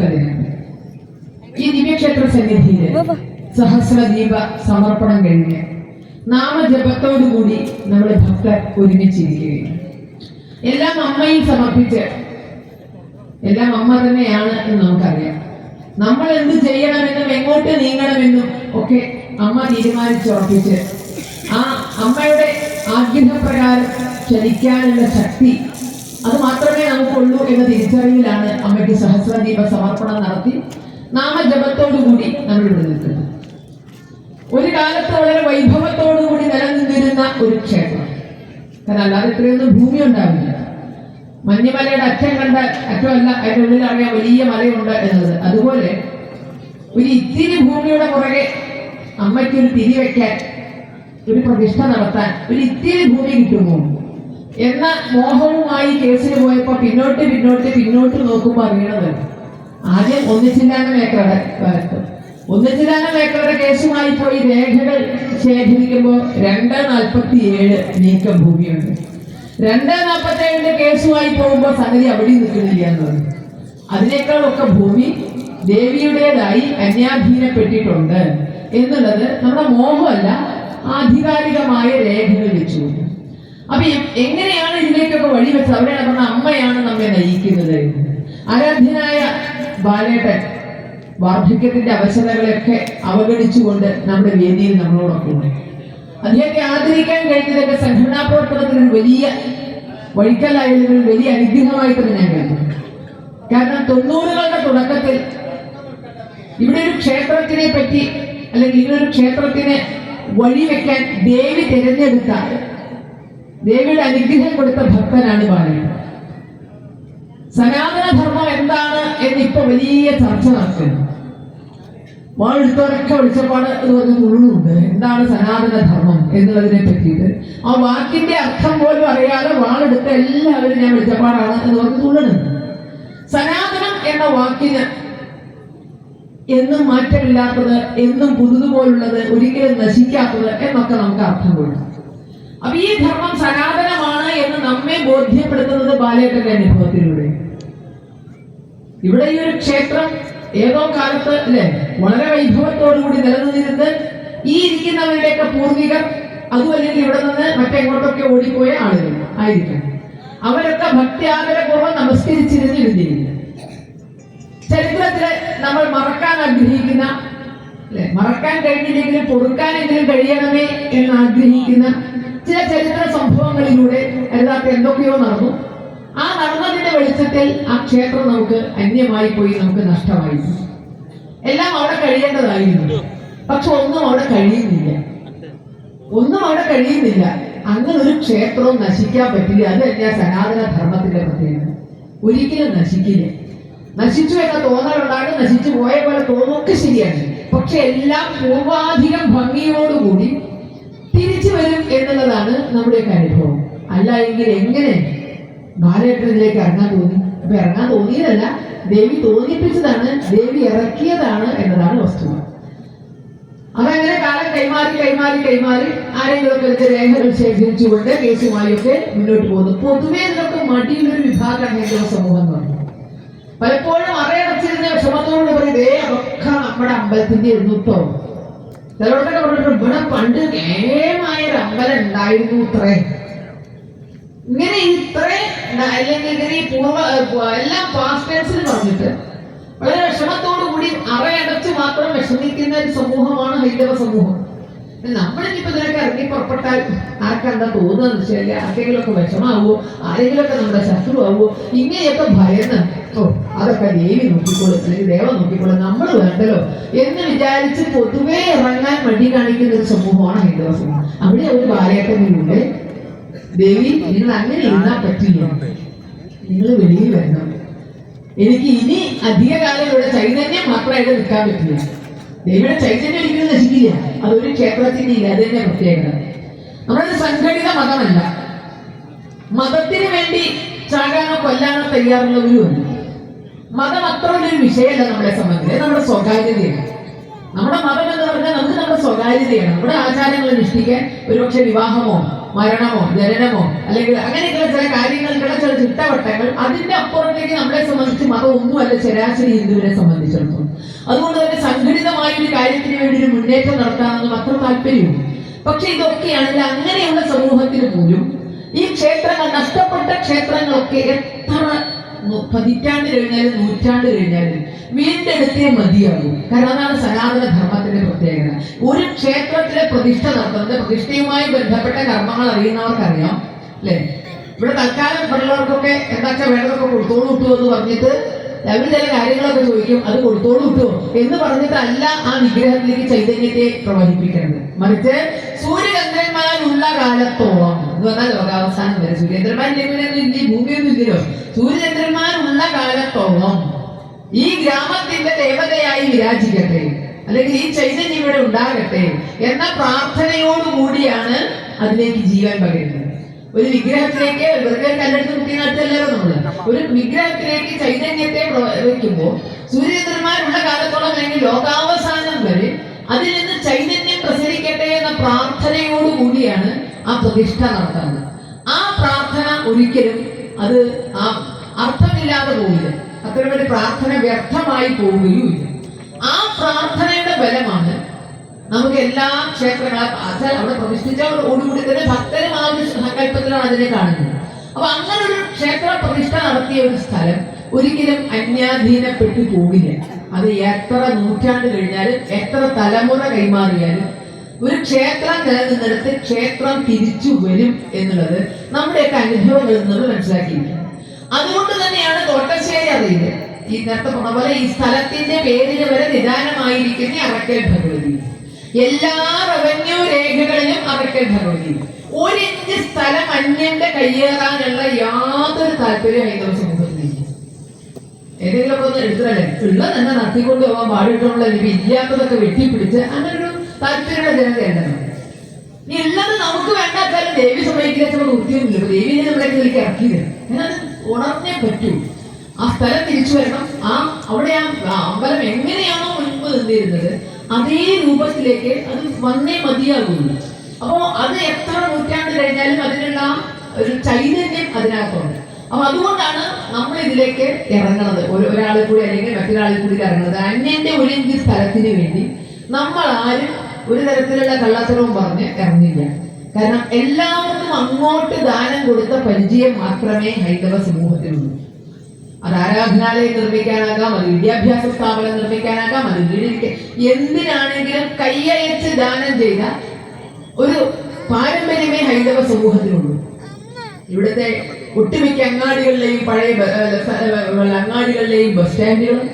ഭക്തജനങ്ങൾ ഈ ദിവ്യക്ഷേത്ര സന്നിധിയിൽ സഹസ്രദീപ സമർപ്പണം കഴിഞ്ഞ് നാമജപത്തോടുകൂടി നമ്മുടെ ഭക്തർ ഒരുമിച്ചിരിക്കുകയാണ്. എല്ലാം അമ്മയിൽ സമർപ്പിച്ച് എല്ലാം അമ്മ തന്നെയാണ് എന്ന് നമുക്കറിയാം. നമ്മൾ എന്ത് ചെയ്യണമെന്നും എങ്ങോട്ട് നീങ്ങണമെന്നും ഒക്കെ അമ്മ തീരുമാനിച്ചുറപ്പിച്ച് ആ അമ്മയുടെ ആഗ്രഹപ്രകാരം ചലിക്കാനുള്ള ശക്തി അത് മാത്രമേ നമുക്കുള്ളൂ എന്ന തിരിച്ചറിവിലാണ് അമ്മയ്ക്ക് സഹസ്രദീപ സമർപ്പണം നടത്തി നാമജപത്തോടുകൂടി നമ്മൾ ഇവിടെ നിൽക്കുന്നത്. ഒരു കാലത്ത് വളരെ വൈഭവത്തോടുകൂടി നിലനിന്നിരുന്ന ഒരു ക്ഷേത്രം. കാരണം അല്ലാതെ ഇത്രയൊന്നും ഭൂമി ഉണ്ടാവില്ല. മഞ്ഞുമലയുടെ അറ്റം കണ്ട അറ്റമല്ല അതിന്റെ ഉള്ളിൽ വലിയ മലയുണ്ട് എന്നത്. അതുപോലെ ഒരു ഇത്തിരി ഭൂമിയുടെ പുറകെ അമ്മയ്ക്ക് ഒരു തിരി വയ്ക്കാൻ ഒരു പ്രതിഷ്ഠ നടത്താൻ ഒരു ഇത്തിരി ഭൂമി കിട്ടുമോ? എന്ന മോഹവുമായി കേസിന് പോയപ്പോ പിന്നോട്ട് പിന്നോട്ട് പിന്നോട്ട് നോക്കുമ്പോൾ അറിയണത് ആദ്യം ഒന്നിച്ചില്ലാന ഏക്കറുടെ ഒന്നിച്ചില്ലാന ഏക്കറുടെ കേസുമായി പോയി രേഖകൾ ശേഖരിക്കുമ്പോൾ രണ്ട് നാൽപ്പത്തി ഏഴ് നീക്കം ഭൂമിയുണ്ട്. രണ്ട് നാൽപ്പത്തി ഏഴിന്റെ കേസുമായി പോകുമ്പോൾ സംഗതി അവിടെ നിൽക്കുന്നില്ല എന്ന് പറഞ്ഞു. അതിനേക്കാളൊക്കെ ഭൂമി ദേവിയുടേതായി അന്യാധീനപ്പെട്ടിട്ടുണ്ട് എന്നുള്ളത് നമ്മുടെ മോഹമല്ല ആധികാരികമായ രേഖകൾ വെച്ചുകൊണ്ട് അപ്പൊ എങ്ങനെയാണ് ഇതിലേക്കൊക്കെ വഴി വെച്ചത്? അവിടെയാണ് പറഞ്ഞ അമ്മയാണ് നമ്മെ നയിക്കുന്നത്. ആരാധ്യനായ ബാലേട്ടൻ വാർദ്ധക്യത്തിന്റെ അവശതകളെയൊക്കെ അവഗണിച്ചുകൊണ്ട് നമ്മുടെ വേദിയിൽ നമ്മളോടൊപ്പം ഉണ്ട്. അദ്ദേഹത്തെ ആദരിക്കാൻ കഴിഞ്ഞതൊക്കെ സംഘടനാ പ്രവർത്തനത്തിന് വലിയ വഴിക്കലായതിൽ ഒരു വലിയ അനുഗ്രഹമായിട്ട് ഞാൻ കരുതുന്നു. കാരണം തൊണ്ണൂറുകളുടെ തുടക്കത്തിൽ ഇവിടെ ഒരു ക്ഷേത്രത്തിനെ പറ്റി അല്ലെങ്കിൽ ഇങ്ങനൊരു ക്ഷേത്രത്തിന് വഴിവെക്കാൻ ദേവി തിരഞ്ഞെടുത്ത ദേവിയുടെ അനുഗ്രഹം കൊടുത്ത ഭക്തനാണ് ബാലൻ. സനാതന ധർമ്മം എന്താണ് എന്ന് ഇപ്പൊ വലിയ ചർച്ച നടക്കുന്നു. വാഴെടുത്തവരൊക്കെ ഒഴിച്ചപ്പാട് എന്ന് പറഞ്ഞ മുഴുവുണ്ട്. എന്താണ് സനാതന ധർമ്മം എന്നുള്ളതിനെ പറ്റിയിട്ട്. ആ വാക്കിന്റെ അർത്ഥം പോലും അറിയാതെ വാളെടുത്ത എല്ലാവരും ഞാൻ വെളിച്ചപ്പാടാണ് എന്ന് പറഞ്ഞ് തുള്ളുന്നുണ്ട് സനാതനം എന്ന വാക്കിന് എന്നും മാറ്റമില്ലാത്തത് എന്നും പുതുതുപോലുള്ളത് ഒരിക്കലും നശിക്കാത്തത് എന്നൊക്കെ നമുക്ക് അർത്ഥം കൊള്ളും അപ്പൊ ഈ ധർമ്മം സനാതനമാണ് എന്ന് നമ്മെ ബോധ്യപ്പെടുത്തുന്നത് ബാലേട്ടന്റെ അനുഭവത്തിലൂടെ. ഇവിടെ ഈ ഒരു ക്ഷേത്രം ഏതോ കാലത്ത് അല്ലെ വളരെ വൈഭവത്തോടുകൂടി നിലനിന്നിരുന്ന് ഈ ഇരിക്കുന്നവരുടെയൊക്കെ പൂർവികർ അതും അല്ലെങ്കിൽ ഇവിടെ നിന്ന് മറ്റെങ്ങോട്ടൊക്കെ ഓടിപ്പോയ ആളുകൾ ആയിരിക്കണം അവരൊക്കെ ഭക്തി ആഗ്രഹപൂർവം നമസ്കരിച്ചിരുന്നിരുന്നില്ല ചരിത്രത്തിൽ നമ്മൾ മറക്കാൻ ആഗ്രഹിക്കുന്ന അല്ലെ മറക്കാൻ കഴിഞ്ഞില്ലെങ്കിലും പൊറുക്കാനെങ്കിലും കഴിയണമേ എന്ന് ആഗ്രഹിക്കുന്ന ചില ചരിത്ര സംഭവങ്ങളിലൂടെ യഥാർത്ഥ എന്തൊക്കെയോ നടന്നു. ആ നടന്നതിന്റെ വെളിച്ചത്തിൽ ആ ക്ഷേത്രം നമുക്ക് അന്യമായി പോയി നമുക്ക് നഷ്ടമായി എല്ലാം അവിടെ കഴിയേണ്ടതായിരുന്നു. പക്ഷെ ഒന്നും അവിടെ കഴിയുന്നില്ല. ഒന്നും അവിടെ കഴിയുന്നില്ല. അങ്ങനെ ഒരു ക്ഷേത്രവും നശിക്കാൻ പറ്റില്ല. അത് തന്നെയാ സനാതന ധർമ്മത്തിന്റെ പ്രത്യേകത. ഒരിക്കലും നശിക്കില്ല. നശിച്ചു എന്ന തോന്നലുണ്ടാകും. നശിച്ചു പോയ പോലെ തോന്നൊക്കെ ശരിയാണ്. പക്ഷെ എല്ലാം പൂർവാധികം ഭംഗിയോടുകൂടി തിരിച്ചു വരും എന്നുള്ളതാണ് നമ്മുടെയൊക്കെ അനുഭവം. അല്ല എങ്കിൽ എങ്ങനെ? ബാലേട്ടനിലേക്ക് ഇറങ്ങാൻ തോന്നി. അപ്പൊ ഇറങ്ങാൻ തോന്നിയതല്ല ദേവി തോന്നിപ്പിച്ചതാണ് ദേവി ഇറക്കിയതാണ് എന്നതാണ് വസ്തുത. അതങ്ങനെ കാലം കൈമാറി കൈമാറി കൈമാറി ആരെങ്കിലുമൊക്കെ ഇതിന്റെ രേഖകൾ ശേഖരിച്ചുകൊണ്ട് കേസുമായൊക്കെ മുന്നോട്ട് പോകുന്നു. പൊതുവേ നമുക്ക് മടിയുള്ളൊരു വിഭാഗമാണ് ഹൈന്ദവ സമൂഹം എന്ന് പറയുന്നത്. പലപ്പോഴും അറയടച്ചിരുന്ന വിഷമത്തോട് പറയും ദേ അതൊക്കെ നമ്മുടെ അമ്പലത്തിന്റെ ഇരുന്നൂട്ടോ ചിലരോടൊക്കെ പറഞ്ഞിട്ട് ഇവിടെ പണ്ട് നേമായ ഒരു അമ്പലം ഉണ്ടായിരുന്നു ഇത്രേ. ഇങ്ങനെ ഇത്രേ അല്ലെങ്കിൽ ഇങ്ങനെ ഈ പൂർവ എല്ലാം പാസ്റ്റ് ടെൻസിൽ പറഞ്ഞിട്ട് വളരെ വിഷമത്തോടു കൂടി അറയടച്ച് മാത്രം വിഷമിക്കുന്ന ഒരു സമൂഹമാണ് ഹൈന്ദവ സമൂഹം. നമ്മളിനിപ്പോ ഇതിനൊക്കെ ഇറങ്ങി പുറപ്പെട്ടാൽ ആർക്കെന്താ തോന്നുന്നത് വെച്ചാൽ ആർക്കെങ്കിലും ഒക്കെ വിഷമാവോ ആരെങ്കിലും ഒക്കെ നമ്മുടെ ശത്രുവാവോ ഇങ്ങനെയൊക്കെ ഭയന്ന് ഓ അതൊക്കെ ദേവി നോക്കിക്കോളും അല്ലെങ്കിൽ ദേവം നോക്കിക്കോളും നമ്മൾ വേണ്ടല്ലോ. എന്ന് വിചാരിച്ച് പൊതുവെ ഇറങ്ങാൻ മടി കാണിക്കുന്ന ഒരു സമൂഹമാണ് ഹൈന്ദവ സമൂഹം. അവിടെ ഒരു ബാലയേട്ടനിലൂടെ ദേവി നിങ്ങൾ അങ്ങനെ ഇരുന്നാൽ പറ്റില്ല. നിങ്ങൾ വെളിയിൽ വരണം. എനിക്ക് ഇനി അധിക കാലം ഇവിടെ ചൈതന്യം മാത്രമായിട്ട് നിൽക്കാൻ പറ്റില്ല. ദേവിയുടെ ചൈതന്യം ഒരിക്കലും നശിക്കില്ല. അതൊരു ക്ഷേത്രത്തിന്റെ ഇല്ല അത് തന്നെ പ്രത്യേകത. നമ്മളത് സംഘടിത മതമല്ല. മതത്തിന് വേണ്ടി ചാകാനോ കൊല്ലാനോ തയ്യാറുള്ളവരുമല്ല മതം അത്ര വലിയൊരു വിഷയമല്ല നമ്മളെ സംബന്ധിച്ച്. നമ്മുടെ സ്വകാര്യതയാണ്. നമ്മുടെ മതം എന്ന് പറഞ്ഞാൽ നമുക്ക് നമ്മുടെ സ്വകാര്യതയാണ്. നമ്മുടെ ആചാരങ്ങൾ അനുഷ്ഠിക്കാൻ ഒരുപക്ഷെ വിവാഹമോ മരണമോ ജനനമോ അല്ലെങ്കിൽ അങ്ങനെയൊക്കെയുള്ള ചില കാര്യങ്ങൾക്കുള്ള ചില ചിട്ടവട്ടങ്ങൾ അതിന്റെ അപ്പുറത്തേക്ക് നമ്മളെ സംബന്ധിച്ച് മതം ഒന്നുമല്ല ശരാശരി ഹിന്ദുവിനെ സംബന്ധിച്ചിടത്തോളം. അതുകൊണ്ട് തന്നെ സംഘടിതമായ ഒരു കാര്യത്തിന് വേണ്ടി ഒരു മുന്നേറ്റം നടത്താമെന്ന് അത്ര താല്പര്യമുണ്ട് പക്ഷെ ഇതൊക്കെയാണെങ്കിൽ അങ്ങനെയുള്ള സമൂഹത്തിന് പോലും ഈ ക്ഷേത്രങ്ങൾ നഷ്ടപ്പെട്ട ക്ഷേത്രങ്ങളൊക്കെ പതിറ്റാണ്ട് കഴിഞ്ഞാലും നൂറ്റാണ്ട് കഴിഞ്ഞാലും വീണ്ടെടുത്തേ മതിയാകും കാരണം അതാണ് സനാതന ധർമ്മത്തിന്റെ പ്രത്യേകത. ഒരു ക്ഷേത്രത്തിലെ പ്രതിഷ്ഠ നടത്തുന്നത് പ്രതിഷ്ഠയുമായി ബന്ധപ്പെട്ട കർമ്മങ്ങൾ അറിയുന്നവർക്കറിയാം അല്ലെ? ഇവിടെ തൽക്കാലം പിള്ളേർക്കൊക്കെ എന്താച്ചാ വേണ്ടതൊക്കെ കൊടുത്തോളൂ കിട്ടുമോ എന്ന് പറഞ്ഞിട്ട് അവർ ചില കാര്യങ്ങളൊക്കെ ചോദിക്കും അത് കൊടുത്തോളൂ കിട്ടുമോ എന്ന് പറഞ്ഞിട്ടല്ല ആ വിഗ്രഹത്തിലേക്ക് ചൈതന്യത്തെ പ്രവഹിപ്പിക്കുന്നത്. മറിച്ച് സൂര്യചന്ദ്രന്മാരുള്ള കാലത്തോളം എന്ന് പറഞ്ഞാൽ ലോകാവസാനം വരെ സൂര്യചന്ദ്രന്മാരില്ലെങ്കിലൊന്നും ഇല്ല ഈ ഭൂമിയൊന്നും ഇല്ലല്ലോ. സൂര്യചന്ദ്രന്മാരുള്ള കാലത്തോളം ഈ ഗ്രാമത്തിന്റെ ദേവതയായി വിരാജിക്കട്ടെ. അല്ലെങ്കിൽ ഈ ചൈതന്യം ഇവിടെ ഉണ്ടാകട്ടെ എന്ന പ്രാർത്ഥനയോടുകൂടിയാണ് അതിലേക്ക് ജീവൻ പകരുന്നത്. ഒരു വിഗ്രഹത്തിലേക്ക് വെറുതെ കല്ലെടുത്ത് കുട്ടി നാട്ടിലല്ലോ നമ്മൾ. ഒരു വിഗ്രഹത്തിലേക്ക് ചൈതന്യത്തെ വയ്ക്കുമ്പോൾ സൂര്യചന്ദ്രന്മാരുള്ള കാലത്തോളം അല്ലെങ്കിൽ ലോകാവസാനം വരെ അതിൽ നിന്ന് ചൈതന്യം പ്രസരിക്കട്ടെ എന്ന പ്രാർത്ഥനയോടുകൂടിയാണ് ആ പ്രതിഷ്ഠ നടത്തുന്നത് ആ പ്രാർത്ഥന ഒരിക്കലും അത് ആ അർത്ഥമില്ലാതെ പോവില്ല. അത്തരമൊരു പ്രാർത്ഥന വ്യർത്ഥമായി പോവുകയുമില്ല. ആ പ്രാർത്ഥനയുടെ ബലമാണ് നമുക്ക് എല്ലാ ക്ഷേത്രങ്ങളും അവിടെ പ്രതിഷ്ഠിച്ചതോടുകൂടി തന്നെ ഭക്തരും ആ ഒരു സങ്കല്പത്തിലാണ് അതിനെ കാണുന്നത്. അപ്പൊ അങ്ങനെ ഒരു ക്ഷേത്ര പ്രതിഷ്ഠ നടത്തിയ ഒരു സ്ഥലം ഒരിക്കലും അന്യാധീനപ്പെട്ടു പോവില്ല. അത് എത്ര നൂറ്റാണ്ട് കഴിഞ്ഞാലും എത്ര തലമുറ കൈമാറിയാലും ഒരു ക്ഷേത്രം നിലനിന്നിടത്ത് ക്ഷേത്രം തിരിച്ചു വരും എന്നുള്ളത് നമ്മുടെയൊക്കെ അനുഭവങ്ങളിൽ നിന്ന് മനസ്സിലാക്കിയിരിക്കുന്നത് അതുകൊണ്ട് തന്നെയാണ് തോട്ടശ്ശേരി അറിയുന്നത്. ഈ നേരത്തെ പറഞ്ഞ പോലെ ഈ സ്ഥലത്തിന്റെ പേരിന് വരെ നിദാനമായിരിക്കുന്ന അറക്കൽ ഭഗവതി. എല്ലാ റവന്യൂ രേഖകളിലും അറക്കൽ ഭഗവതി. ഒരു ഇഞ്ച് സ്ഥലം അന്യന്റെ കയ്യേറാനുള്ള യാതൊരു താല്പര്യം ഹൈന്ദവ സമൂഹത്തിലില്ല ഏതെങ്കിലും ഒക്കെ ഒന്ന് എടുത്തല്ലേ ഉള്ള തന്നെ നടത്തിക്കൊണ്ട് പോകാൻ പാടിയിട്ടുള്ള എനിക്ക് ഇല്ലാത്തതൊക്കെ വെട്ടിപ്പിടിച്ച് അങ്ങനെ ഒരു താല്പര്യമുള്ള ജനതയുണ്ടല്ലോ ഈ ഉള്ളത് നമുക്ക് വേണ്ടാത്താലും ദേവി സമയത്തിലേക്ക് ഇപ്പൊ ദേവിനെ നമ്മളെ ഇറക്കിയത് എന്നാൽ ഉണർന്നേ പറ്റൂ. ആ സ്ഥലം തിരിച്ചു വരണം. ആ അവിടെ ആ അമ്പലം എങ്ങനെയാണോ മുൻപ് നിന്നിരുന്നത് അതേ രൂപത്തിലേക്ക് അത് വന്നേ മതിയാകുന്നു അപ്പോ അത് എത്ര നൂറ്റാണ്ട് കഴിഞ്ഞാലും അതിനുള്ള ഒരു ചൈതന്യം അതിനകത്തുണ്ട്. അപ്പൊ അതുകൊണ്ടാണ് നമ്മൾ ഇതിലേക്ക് ഇറങ്ങുന്നത്. ഒരു ഒരാളിൽ കൂടി അല്ലെങ്കിൽ മറ്റൊരാളിൽ കൂടി ഇറങ്ങുന്നത് അന്യന്റെ ഒരു സ്ഥലത്തിന് വേണ്ടി നമ്മൾ ആരും ഒരു തരത്തിലുള്ള കള്ളത്തരവും പറഞ്ഞ് ഇറങ്ങില്ല. കാരണം എല്ലാവർക്കും അങ്ങോട്ട് ദാനം കൊടുത്ത പരിചയം മാത്രമേ ഹൈന്ദവ സമൂഹത്തിനുള്ളൂ അത് ആരാധനാലയം നിർമ്മിക്കാനാകാം അത് വിദ്യാഭ്യാസ സ്ഥാപനം നിർമ്മിക്കാനാകാം അത് വീടിരിക്കാൻ എന്തിനാണെങ്കിലും കൈയയച്ച് ദാനം ചെയ്ത ഒരു പാരമ്പര്യമേ ഹൈന്ദവ സമൂഹത്തിനുള്ളൂ ഇവിടുത്തെ ഒട്ടുമിക്ക അങ്ങാടികളിലെയും പഴയ അങ്ങാടികളിലെയും ബസ് സ്റ്റാൻഡുകളും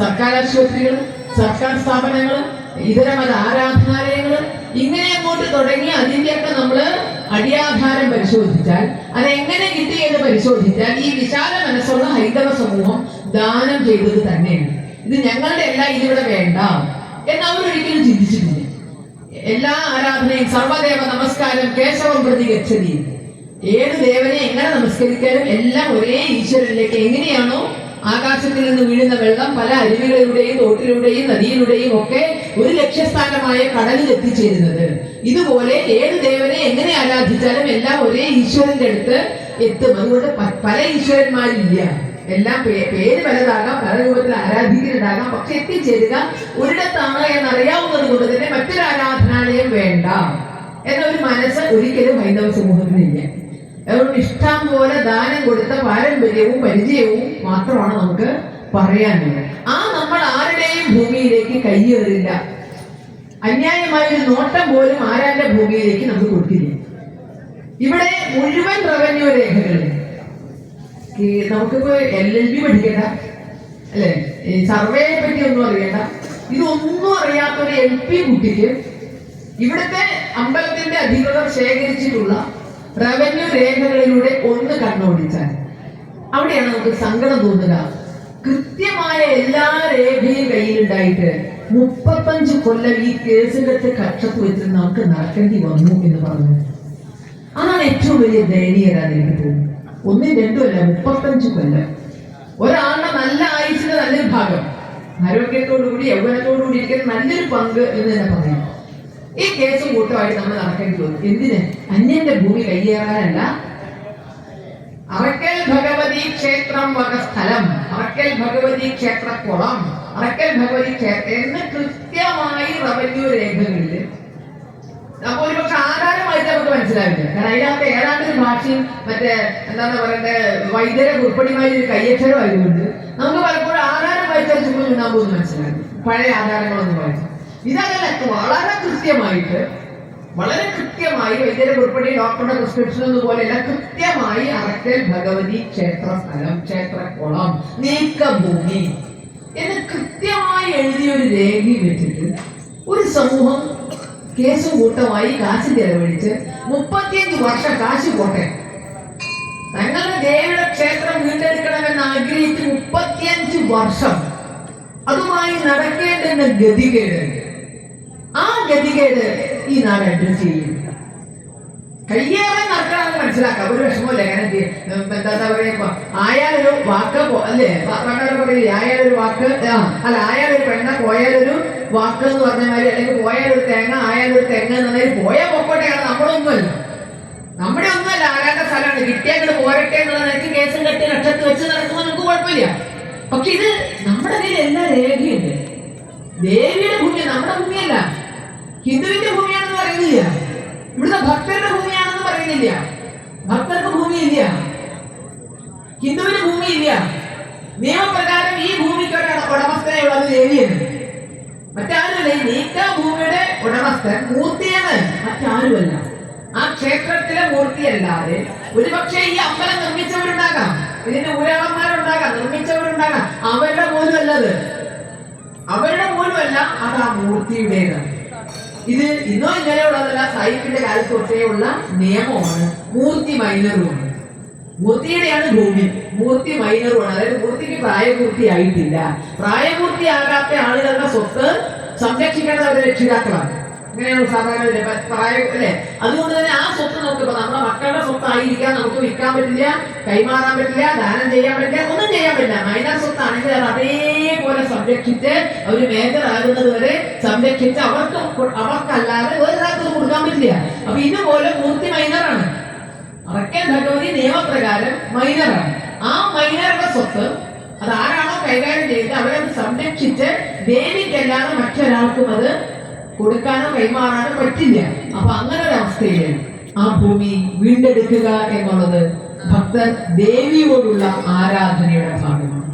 സർക്കാർ ആശുപത്രികളും സർക്കാർ സ്ഥാപനങ്ങളും ഇതര മത ആരാധനാലയങ്ങളും ഇങ്ങനെ അങ്ങോട്ട് തുടങ്ങി അതിന്റെയൊക്കെ നമ്മൾ അടിയാധാരം പരിശോധിച്ചാൽ അതെങ്ങനെ കിട്ടി എന്ന് പരിശോധിച്ചാൽ ഈ വിശാല മനസ്സുള്ള ഹൈന്ദവ സമൂഹം ദാനം ചെയ്തത് തന്നെയാണ്. ഇത് ഞങ്ങളുടെ എല്ലാം ഇതിവിടെ വേണ്ട എന്ന് അവരൊരിക്കലും ചിന്തിച്ചിട്ടില്ല. എല്ലാ ആരാധനയും സർവദേവ നമസ്കാരം കേശവം പ്രതി ഏത് ദേവനെ എങ്ങനെ നമസ്കരിക്കാനും എല്ലാം ഒരേ ഈശ്വരനിലേക്ക് എങ്ങനെയാണോ ആകാശത്തിൽ നിന്ന് വീഴുന്ന വെള്ളം പല അരുവികളിലൂടെയും തോട്ടിലൂടെയും നദിയിലൂടെയും ഒക്കെ ഒരു ലക്ഷ്യസ്ഥാനമായ കടലിൽ എത്തിച്ചേരുന്നത്. ഇതുപോലെ ഏത് ദേവനെ എങ്ങനെ ആരാധിച്ചാലും എല്ലാം ഒരേ ഈശ്വരന്റെ അടുത്ത് എത്തും. അതുകൊണ്ട് പല ഈശ്വരന്മാരില്ല. എല്ലാം പേര് പലതാകാം പല രൂപത്തിൽ ആരാധിക്കുന്നുണ്ടാകാം പക്ഷെ എത്തിച്ചേരുക ഒരിടത്താണ് എന്നറിയാവുന്നത് കൊണ്ട് തന്നെ മറ്റൊരു ആരാധനാലയം വേണ്ട. എന്നൊരു മനസ്സ് ഒരിക്കലും ഹൈന്ദവ സമൂഹത്തിനില്ല അതുകൊണ്ട് ഇഷ്ടം പോലെ ദാനം കൊടുത്ത പാരമ്പര്യവും പരിചയവും മാത്രമാണ് നമുക്ക് പറയാനുള്ളത്. ആ നമ്മൾ ആരുടെയും ഭൂമിയിലേക്ക് കയ്യേറില്ല അന്യായമായ ഒരു നോട്ടം പോലും ആരാന്റെ ഭൂമിയിലേക്ക് നമുക്ക് കൊടുക്കില്ല ഇവിടെ മുഴുവൻ റവന്യൂ രേഖകളിൽ ഈ നമുക്കിപ്പോ എൽ എൽ ബി പഠിക്കണ്ട അല്ലെ? സർവേയെ പറ്റി ഒന്നും അറിയണ്ട. ഇതൊന്നും അറിയാത്ത ഒരു എൽ പി കുട്ടിക്ക് ഇവിടുത്തെ അമ്പലത്തിന്റെ അധികൃതർ ശേഖരിച്ചിട്ടുള്ള റവന്യൂ രേഖകളിലൂടെ ഒന്ന് കണ്ണോടിച്ചാൽ. അവിടെയാണ് നമുക്ക് സങ്കടം തോന്നുക. കൃത്യമായ എല്ലാ രേഖയും കയ്യിലുണ്ടായിട്ട് മുപ്പത്തഞ്ച് കൊല്ലം ഈ കേസുകൾക്ക് കക്ഷത്ത് വെച്ച് നമുക്ക് നടക്കേണ്ടി വന്നു എന്ന് പറഞ്ഞു. അതാണ് ഏറ്റവും വലിയ ദയനീയരാണ് എനിക്ക് തോന്നുന്നു ഒന്നും രണ്ടും അല്ല മുപ്പത്തഞ്ച് കൊല്ലം. ഒരാളുടെ നല്ല ആയുസിന്റെ നല്ലൊരു ഭാഗം. ആരോഗ്യത്തോടുകൂടി യൗവനത്തോടുകൂടി ഇരിക്കുന്ന നല്ലൊരു പങ്ക് എന്ന് തന്നെ പറയാം. ഈ കേസും കൂട്ടമായിട്ട് നമ്മൾ നടക്കേണ്ടി വന്നു. എന്തിന്? അന്യന്റെ ഭൂമി കയ്യേറാനല്ല. അറക്കൽ ഭഗവതി ക്ഷേത്രം വക സ്ഥലം. അറക്കൽ ഭഗവതി ക്ഷേത്രക്കുളം. അറക്കൽ ഭഗവതി ക്ഷേത്രം എന്ന് കൃത്യമായി റവന്യൂ രേഖകളിൽ അപ്പൊ ഒരു പക്ഷെ ആധാരമായിട്ട് നമുക്ക് മനസ്സിലാവില്ല. കാരണം അതിനകത്ത് ഏതാണ്ട് ഒരു ഭാഷയും മറ്റേ എന്താണ് പറയണ്ടേ വൈദ്യരെ കുറിപ്പടിമായി ഒരു കയ്യക്ഷരം ആയതുകൊണ്ട് നമുക്ക് പലപ്പോഴും ആധാരം വായിച്ചാൽ ചുമ്മാ ചുണ്ണാൻ മനസ്സിലാവില്ല. പഴയ ആധാരങ്ങളൊന്നും വായിച്ചു ഇതല്ല വളരെ കൃത്യമായിട്ട് വളരെ കൃത്യമായി വൈദ്യരെ ഉൾപ്പെടെ ഡോക്ടറുടെ പ്രിസ്ക്രിപ്ഷൻ പോലെയല്ല കൃത്യമായി അറക്കൽ ഭഗവതി ക്ഷേത്ര സ്ഥലം ക്ഷേത്രക്കുളം നീക്കഭൂമി എന്ന് കൃത്യമായി എഴുതിയ ഒരു രേഖ വെച്ചിട്ട് ഒരു സമൂഹം കേസും കൂട്ടമായി കാശ് ചെലവഴിച്ച് മുപ്പത്തിയഞ്ച് വർഷം കാശ് പോട്ടെ. തങ്ങളുടെ ദേവിയുടെ ക്ഷേത്രം വീണ്ടെടുക്കണമെന്ന് ആഗ്രഹിച്ച് മുപ്പത്തിയഞ്ച് വർഷം അതുമായി നടക്കേണ്ടുന്ന ഗതികേട്. ആ ഗതികേട് ഈ നാട് അഡ്രസ് ചെയ്യും കയ്യേറെ നടക്കണമെന്ന് മനസ്സിലാക്കാം. ഒരു വിഷമമില്ല എങ്ങനെ എന്താ പറയുക? ആയാലൊരു വാക്ക് അല്ലേ? പറയില്ലേ? ആയാലൊരു വാക്ക് അല്ല ആയാലൊരു പെണ്ണ പോയാലൊരു വാക്ക് എന്ന് പറഞ്ഞ മാതിരി അല്ലെങ്കിൽ പോയാലൊരു തേങ്ങ ആയാലൊരു തെങ്ങ് എന്ന് പറഞ്ഞാൽ പൊക്കോട്ടെ പൊക്കോട്ടെയാണ്. നമ്മളൊന്നുമല്ല. നമ്മുടെ ഒന്നുമല്ല. ആരാണ്ട സ്ഥലമാണ്. കിട്ടിയാൽ പോരട്ടെ എന്നുള്ള നിനക്ക് കേസും കെട്ടി ലക്ഷത്തിൽ വെച്ച് നടക്കുമ്പോൾ നമുക്ക് കുഴപ്പമില്ല. പക്ഷെ ഇത് നമ്മുടെ കയ്യിൽ എല്ലാ രേഖയുണ്ട്. ദേവിയുടെ ഭൂമി നമ്മുടെ ഭൂമിയല്ല. ഹിന്ദുവിന്റെ ഭൂമിയാണെന്ന് പറയുന്നില്ല. ഇവിടുത്തെ ഭക്തരുടെ ഭൂമിയാണെന്ന് പറയുന്നില്ല. ഭക്തർക്ക് ഭൂമിയില്ല. ഹിന്ദുവിന് ഭൂമിയില്ല. നിയമപ്രകാരം ഈ ഭൂമിക്ക് ഉടമസ്ഥനെയുള്ളത് ദേവിയാണ് മറ്റാരുമല്ല ഈ നീക്ക ഭൂമിയുടെ ഉടമസ്ഥൻ മൂർത്തിയാണ്. മറ്റാരുമല്ല. ആ ക്ഷേത്രത്തിലെ മൂർത്തിയല്ലാതെ ഒരുപക്ഷെ ഈ അമ്പലം നിർമ്മിച്ചവരുണ്ടാകാം. ഇതിന്റെ ഊരാളന്മാരുണ്ടാകാം നിർമ്മിച്ചവരുണ്ടാകാം. അവരുടെ പോലും അല്ലത് അവരുടെ പോലും അല്ല അത് ആ മൂർത്തിയുടേതാണ് ഇത് ഇന്നോ ഇന്നലെ ഉള്ളതല്ല സായിപ്പിന്റെ കാലത്ത് ഒക്കെ ഉള്ള നിയമമാണ്. മൂർത്തി മൈനറുമാണ് മൂർത്തിയുടെയാണ് ഭൂമി. മൂർത്തി മൈനറുമാണ് അതായത് മൂർത്തിക്ക് പ്രായപൂർത്തിയായിട്ടില്ല. പ്രായപൂർത്തിയാകാത്ത ആളുകളുടെ സ്വത്ത് സംരക്ഷിക്കേണ്ടത് അവരുടെ രക്ഷിതാക്കളാണ്. ഇങ്ങനെയാണ് സാധാരണ പ്രായം അല്ലെ? അതുകൊണ്ട് തന്നെ ആ സ്വത്ത് നോക്കുമ്പോ നമ്മുടെ മക്കളുടെ സ്വത്തായിരിക്കാം നമുക്ക് വിൽക്കാൻ പറ്റില്ല കൈമാറാൻ പറ്റില്ല ദാനം ചെയ്യാൻ പറ്റില്ല ഒന്നും ചെയ്യാൻ പറ്റില്ല. മൈനർ സ്വത്താണെങ്കിൽ അത് അതേപോലെ സംരക്ഷിച്ച് അവർ മേജർ ആകുന്നത് വരെ സംരക്ഷിച്ച് അവർക്ക് അവർക്കല്ലാതെ വേറൊരാൾക്കും കൊടുക്കാൻ പറ്റില്ല. അപ്പൊ ഇതുപോലെ മൂർത്തി മൈനറാണ് അറക്കൽ ഭഗവതി നിയമപ്രകാരം മൈനറാണ് ആ മൈനറുടെ സ്വത്ത് അത് ആരാണോ കൈകാര്യം ചെയ്ത് അവരെ സംരക്ഷിച്ച് ദേവിക്കല്ലാതെ മറ്റൊരാൾക്കും അത് കൊടുക്കാനോ കൈമാറാനോ പറ്റില്ല. അപ്പൊ അങ്ങനെ ഒരു അവസ്ഥയിൽ ആ ഭൂമി വീണ്ടെടുക്കുക എന്നുള്ളത് ഭക്തർ ദേവിയോടുള്ള ആരാധനയുടെ ഭാഗമാണ്.